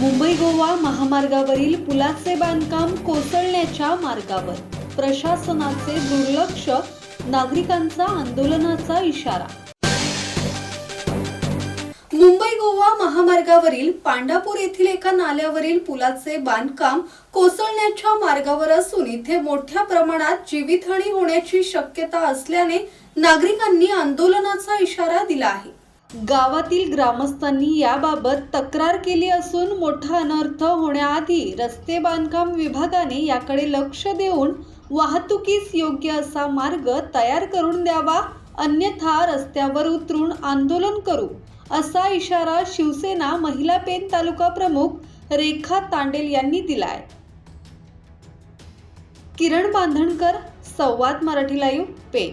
मुंबई गोवा महामार्गावरील पुलाचे बांधकाम कोसळण्याच्या मार्गावर प्रशासनाचे दुर्लक्ष नागरिकांचा आंदोलनाचा इशारा. मुंबई गोवा महामार्गावरील पांडापूर येथील एका नाल्यावरील पुलाचे बांधकाम कोसळण्याच्या मार्गावर असून इथे मोठ्या प्रमाणात जीवितहानी होण्याची शक्यता असल्याने नागरिकांनी आंदोलनाचा इशारा दिला आहे. गावातील ग्रामस्थांनी याबाबत तक्रार केली असून मोठा अनर्थ होण्याआधी रस्ते बांधकाम विभागाने याकडे लक्ष देऊन वाहतुकीस योग्य असा मार्ग तयार करून द्यावा अन्यथा रस्त्यावर उतरून आंदोलन करू असा इशारा शिवसेना महिला पेन तालुका प्रमुख रेखा तांडेल यांनी दिलाय. किरण बांधणकर संवाद मराठी लाईव्ह पेन.